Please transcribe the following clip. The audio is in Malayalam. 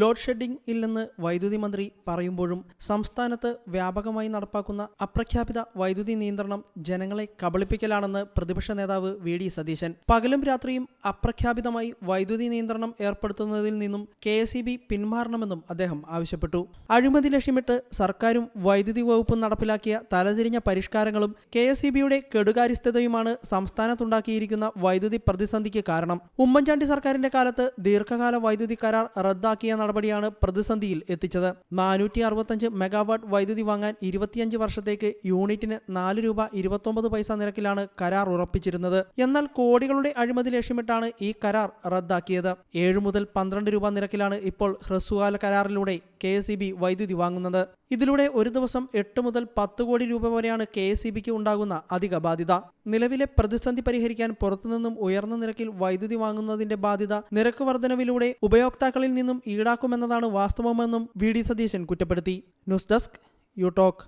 ലോഡ് ഷെഡിംഗ് ഇല്ലെന്ന് വൈദ്യുതി മന്ത്രി പറയുമ്പോഴും സംസ്ഥാനത്ത് വ്യാപകമായി നടപ്പാക്കുന്ന അപ്രഖ്യാപിത വൈദ്യുതി നിയന്ത്രണം ജനങ്ങളെ കബളിപ്പിക്കലാണെന്ന് പ്രതിപക്ഷ നേതാവ് വി ഡി സതീശൻ. പകലും രാത്രിയും അപ്രഖ്യാപിതമായി വൈദ്യുതി നിയന്ത്രണം ഏർപ്പെടുത്തുന്നതിൽ നിന്നും കെ പിന്മാറണമെന്നും അദ്ദേഹം ആവശ്യപ്പെട്ടു. അഴിമതി ലക്ഷ്യമിട്ട് സർക്കാരും വൈദ്യുതി വകുപ്പും നടപ്പിലാക്കിയ തലതിരിഞ്ഞ പരിഷ്കാരങ്ങളും കെ എസ് കെടുകാര്യസ്ഥതയുമാണ് സംസ്ഥാനത്തുണ്ടാക്കിയിരിക്കുന്ന വൈദ്യുതി പ്രതിസന്ധിക്ക് കാരണം. ഉമ്മൻചാണ്ടി സർക്കാരിന്റെ കാലത്ത് ദീർഘകാല വൈദ്യുതി കരാർ റദ്ദാക്കിയ നടപടിയാണ് പ്രതിസന്ധിയിൽ എത്തിച്ചത്. നാനൂറ്റി അറുപത്തഞ്ച് മെഗാവാട്ട് വൈദ്യുതി വാങ്ങാൻ ഇരുപത്തിയഞ്ച് വർഷത്തേക്ക് യൂണിറ്റിന് നാല് രൂപ ഇരുപത്തൊമ്പത് പൈസ നിരക്കിലാണ് കരാർ ഉറപ്പിച്ചിരുന്നത്. എന്നാൽ കോടികളുടെ അഴിമതി ലക്ഷ്യമിട്ടാണ് ഈ കരാർ റദ്ദാക്കിയത്. ഏഴ് മുതൽ പന്ത്രണ്ട് രൂപ നിരക്കിലാണ് ഇപ്പോൾ ഹ്രസ്വകാല കരാറിലൂടെ കെ എസ് വൈദ്യുതി വാങ്ങുന്നത്. ഇതിലൂടെ ഒരു ദിവസം എട്ട് മുതൽ പത്ത് കോടി രൂപ വരെയാണ് കെ എസ് ഉണ്ടാകുന്ന അധിക ബാധ്യത. നിലവിലെ പ്രതിസന്ധി പരിഹരിക്കാൻ പുറത്തുനിന്നും ഉയർന്ന നിരക്കിൽ വൈദ്യുതി വാങ്ങുന്നതിന്റെ ബാധ്യത നിരക്ക് വർധനവിലൂടെ ഉപയോക്താക്കളിൽ നിന്നും ഈടാക്കുമെന്നതാണ് വാസ്തവമെന്നും വി ഡി സതീശൻ കുറ്റപ്പെടുത്തി. News desk U talk.